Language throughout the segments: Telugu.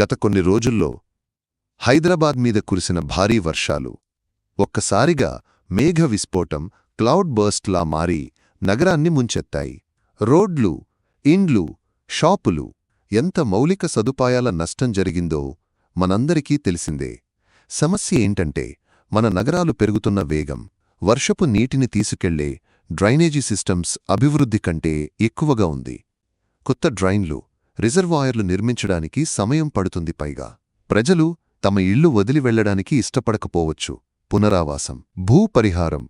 గత కొన్ని రోజుల్లో హైదరాబాద్ మీద కురిసిన భారీ వర్షాలు ఒక్కసారిగా మేఘ విస్ఫోటం క్లౌడ్ బర్స్ట్లా మారి నగరాన్ని ముంచెత్తాయి. రోడ్లు ఇండ్లు షాపులు ఎంత మౌలిక సదుపాయాల నష్టం జరిగిందో మనందరికీ తెలిసిందే. సమస్య ఏంటంటే మన నగరాలు పెరుగుతున్న వేగం వర్షపు నీటిని తీసుకెళ్ళే డ్రైనేజీ సిస్టమ్స్ అభివృద్ధి కంటే ఎక్కువగా ఉంది. కొత్త డ్రైన్లు రిజర్వాయర్లు నిర్మించడానికి సమయం పడుతుంది పైగా. ప్రజలు తమ ఇళ్ళు వదిలి వెళ్ళడానికి ఇష్టపడకపోవచ్చు. పునరావాసం భూ పరిహారం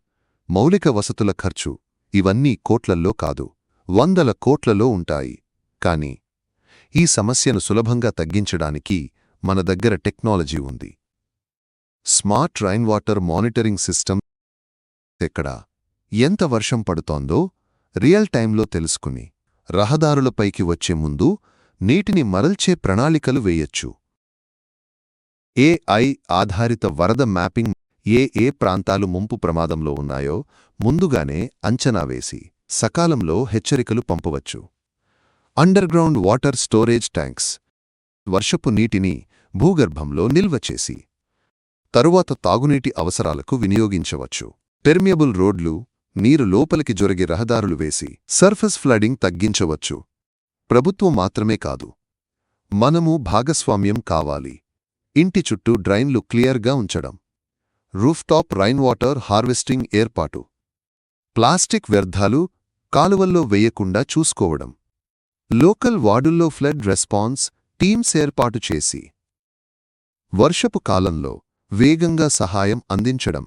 మౌలిక వసతుల ఖర్చు ఇవన్నీ కోట్లల్లో కాదు వందల కోట్లలో ఉంటాయి. కాని ఈ సమస్యను సులభంగా తగ్గించడానికి మన దగ్గర టెక్నాలజీ ఉంది. Smart rain water monitoring system ఎక్కడ? ఎంత వర్షం పడుతోందో రియల్ టైంలో తెలుసుకుని రహదారులపైకి వచ్చే ముందు నీటిని మరల్చే ప్రణాళికలు వేయొచ్చు. ఏఐ ఆధారిత వరద మ్యాపింగ్ ఏ ఏ ప్రాంతాలు ముంపు ప్రమాదంలో ఉన్నాయో ముందుగానే అంచనా వేసి సకాలంలో హెచ్చరికలు పంపవచ్చు. అండర్గ్రౌండ్ వాటర్ స్టోరేజ్ ట్యాంక్స్ వర్షపు నీటిని భూగర్భంలో నిల్వ చేసి తరువాత తాగునీటి అవసరాలకు వినియోగించవచ్చు. పెర్మియబుల్ రోడ్లు నీరు లోపలికి జొరిగే రహదారులు వేసి సర్ఫస్ ఫ్లడింగ్ తగ్గించవచ్చు. ప్రభుత్వం మాత్రమే కాదు. మనము భాగస్వామ్యం కావాలి. ఇంటి చుట్టూ డ్రైన్లు క్లియర్గా ఉంచడం. రూఫ్టాప్ రైన్ వాటర్ హార్వెస్టింగ్ ఏర్పాటు. ప్లాస్టిక్ వ్యర్థాలు కాలువల్లో వేయకుండా చూసుకోవడం. లోకల్ వార్డుల్లో ఫ్లడ్ రెస్పాన్స్ టీమ్స్ ఏర్పాటు చేసి. వర్షపు కాలంలో వేగంగా సహాయం అందించడం.